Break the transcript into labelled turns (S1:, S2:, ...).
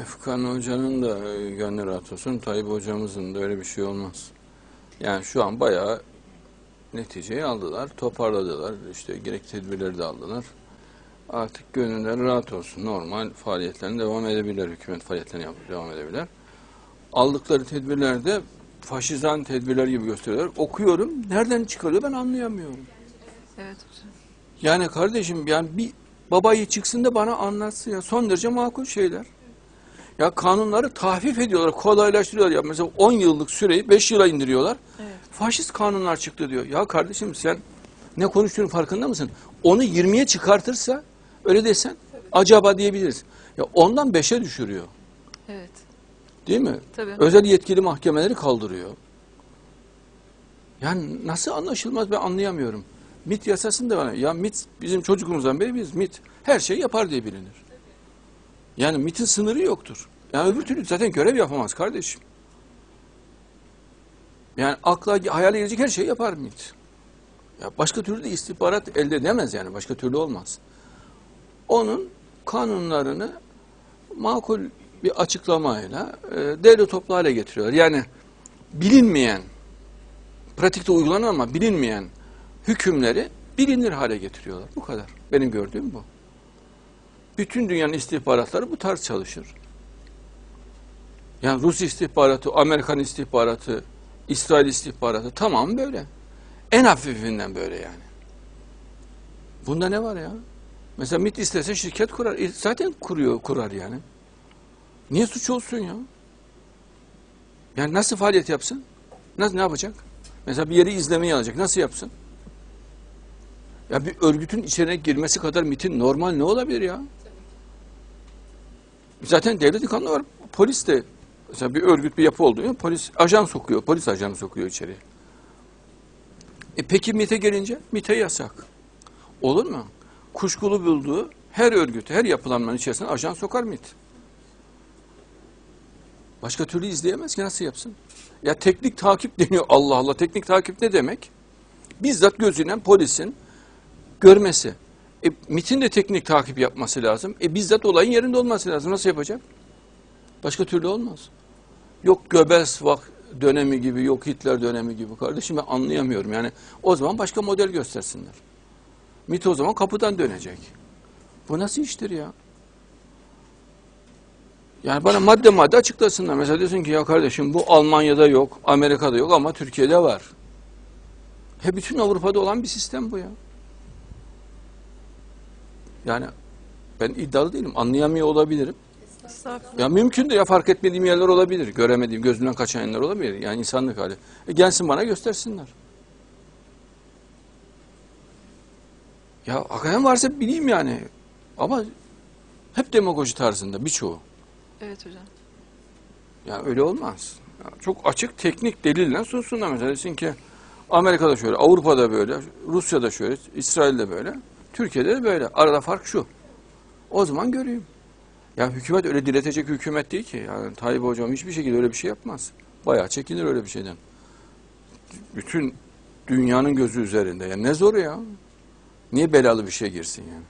S1: Efkan Hoca'nın da e, gönlü rahat olsun. Tayyip Hocamızın da öyle bir şey olmaz. Yani şu an bayağı neticeyi aldılar, toparladılar. İşte gerek tedbirleri de aldılar. Artık gönülleri rahat olsun. Normal faaliyetlerine devam edebilirler. Hükümet faaliyetlerine devam edebilirler. Aldıkları tedbirlerde faşizan tedbirler gibi gösteriyorlar. Okuyorum. Nereden çıkarıyor ben anlayamıyorum.
S2: Evet hocam.
S1: Yani kardeşim yani bir babayı çıksın da bana anlatsın ya. Son derece makul şeyler. Ya kanunları tahfif ediyorlar, kolaylaştırıyorlar. Ya mesela 10 yıllık süreyi 5 yıla indiriyorlar.
S2: Evet.
S1: Faşist kanunlar çıktı diyor. Ya kardeşim sen ne konuştuğunun farkında mısın? Onu 20'ye çıkartırsa öyle desen acaba diyebiliriz. Ya ondan 5'e düşürüyor.
S2: Evet.
S1: Değil mi?
S2: Tabii.
S1: Özel yetkili mahkemeleri kaldırıyor. Yani nasıl anlaşılmaz ben anlayamıyorum. MIT yasasında var. Ya MIT bizim çocukluğumuzdan beri biz MIT her şeyi yapar diye bilinir. Yani MIT'in sınırı yoktur. Yani öbür türlü zaten görev yapamaz kardeşim. Yani akla hayale gelecek her şeyi yapar MIT. Ya başka türlü de istihbarat elde edemez yani başka türlü olmaz. Onun kanunlarını makul bir açıklamayla e, değerli toplu hale getiriyorlar. Yani bilinmeyen, pratikte uygulanan ama bilinmeyen hükümleri bilinir hale getiriyorlar. Bu kadar. Benim gördüğüm bu. Bütün dünyanın istihbaratları bu tarz çalışır. Yani Rus istihbaratı, Amerikan istihbaratı, İsrail istihbaratı tamam böyle. En hafifinden böyle yani. Bunda ne var ya? Mesela MIT istese şirket kurar. E, Zaten kuruyor, kurar yani. Niye suç olsun ya? Yani nasıl faaliyet yapsın? Nasıl ne yapacak? Mesela bir yeri izlemeye alacak. Nasıl yapsın? Ya bir örgütün içine girmesi kadar MIT'in normal ne olabilir ya? Zaten devlet kanunu var. Polis de mesela bir örgüt bir yapı olduğu polis ajan sokuyor. Polis ajanı sokuyor içeri. E peki MIT'e gelince MIT'e yasak. Olur mu? Kuşkulu bulduğu her örgüt, her yapılanmanın içerisine ajan sokar MIT. Başka türlü izleyemez ki nasıl yapsın? Ya teknik takip deniyor Allah Allah. Teknik takip ne demek? Bizzat gözüyle polisin görmesi. E, MIT'in de teknik takip yapması lazım. E, bizzat olayın yerinde olması lazım. Nasıl yapacak? Başka türlü olmaz. Yok Göbels vak dönemi gibi, yok Hitler dönemi gibi. Kardeşim ben anlayamıyorum. Yani o zaman başka model göstersinler. MIT o zaman kapıdan dönecek. Bu nasıl iştir ya? Yani bana madde madde açıklasınlar. Mesela diyorsun ki ya kardeşim bu Almanya'da yok, Amerika'da yok ama Türkiye'de var. He bütün Avrupa'da olan bir sistem bu ya. Yani ben iddialı değilim. Anlayamıyor olabilirim. Ya mümkün de ya fark etmediğim yerler olabilir. Göremediğim, gözümden kaçan yerler olabilir. Yani insanlık hali. E gelsin bana göstersinler. Ya hakikaten varsa bileyim yani. Ama hep demagoji tarzında birçoğu.
S2: Evet hocam.
S1: Ya öyle olmaz. Ya çok açık teknik delille sunsunlar mesela desin ki Amerika'da şöyle, Avrupa'da böyle, Rusya'da şöyle, İsrail'de böyle, Türkiye'de de böyle. Arada fark şu. O zaman göreyim. Ya hükümet öyle diretecek hükümet değil ki. Yani Tayyip Hocam hiçbir şekilde öyle bir şey yapmaz. Bayağı çekinir öyle bir şeyden. Bütün dünyanın gözü üzerinde. Ya ne zoru ya? Niye belalı bir şey girsin yani?